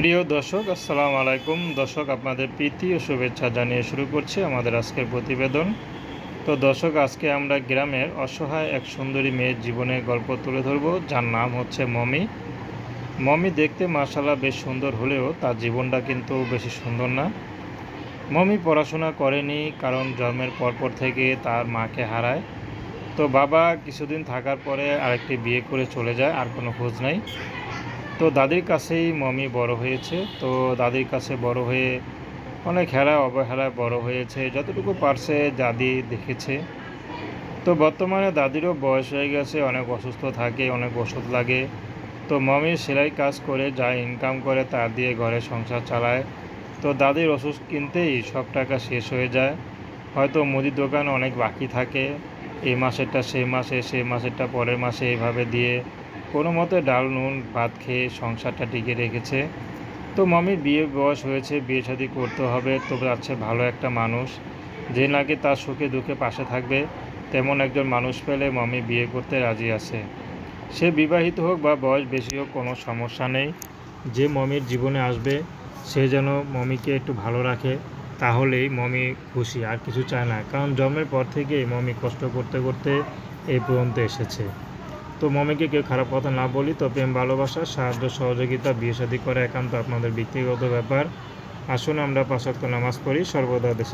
প্রিয় দর্শক, আসসালাম আলাইকুম। দর্শক, আপনাদের প্রীতি ও শুভেচ্ছা জানিয়ে শুরু করছি আমাদের আজকের প্রতিবেদন। তো দর্শক, আজকে আমরা গ্রামের অসহায় এক সুন্দরী মেয়ের জীবনের গল্প তুলে ধরব। যার নাম হচ্ছে মমি। মমি দেখতে মার্শাল্লাহ বেশ সুন্দর হলেও তার জীবনটা কিন্তু বেশি সুন্দর না। মমি পড়াশোনা করেনি, কারণ জন্মের পরপর থেকে তার মাকে হারায়। তো বাবা কিছুদিন থাকার পরে আরেকটি বিয়ে করে চলে যায়, আর কোনো খোঁজ নাই। তো দাদির কাছেই মমি বড় হয়েছে। তো দাদির কাছে বড় হয়ে অনেক হেলা অবহেলায় বড় হয়েছে, যতটুকু পারছে দাদি দেখেছে। তো বর্তমানে দাদিরও বয়স হয়ে গেছে, অনেক অসুস্থ থাকে, অনেক ওষুধ লাগে। তো মমি সেলাই কাজ করে যা ইনকাম করে তার দিয়ে ঘরে সংসার চালায়। তো দাদির ওষুধ কিনতেই সব টাকা শেষ হয়ে যায়। হয়তো মুদির দোকান অনেক বাকি থাকে, এই মাসেরটা সেই মাসে, সেই মাসেরটা পরের মাসে এইভাবে দিয়ে কোনো মতে ডাল, নুন, ভাত খেয়ে সংসারটা টিকে রেখেছে। তো মামির বিয়ে বয়স হয়েছে, বিয়ে শাদি করতে হবে, তো যাচ্ছে ভালো একটা মানুষ। যে নাকি তার সুখে দুঃখে পাশে থাকবে, তেমন একজন মানুষ পেলে মামি বিয়ে করতে রাজি আছে। সে বিবাহিত হোক বা বয়স বেশি হোক, কোনো সমস্যা নেই। যে মমির জীবনে আসবে, সে যেন মমিকে একটু ভালো রাখে, তাহলেই মমি খুশি, আর কিছু চায় না। কারণ জন্মের পর থেকেই মমি কষ্ট করতে করতে এই পর্যন্ত এসেছে। তো মমিকে কেউ খারাপ কথা না বলি, তো প্রেম, ভালোবাসা, সাহায্য, সহযোগিতা, বিয়ে শাদী করা একান্ত আপনাদের ব্যক্তিগত ব্যাপার। আসুন আমরা পাশাক্ত নামাজ পড়ি, সর্বদা দেশে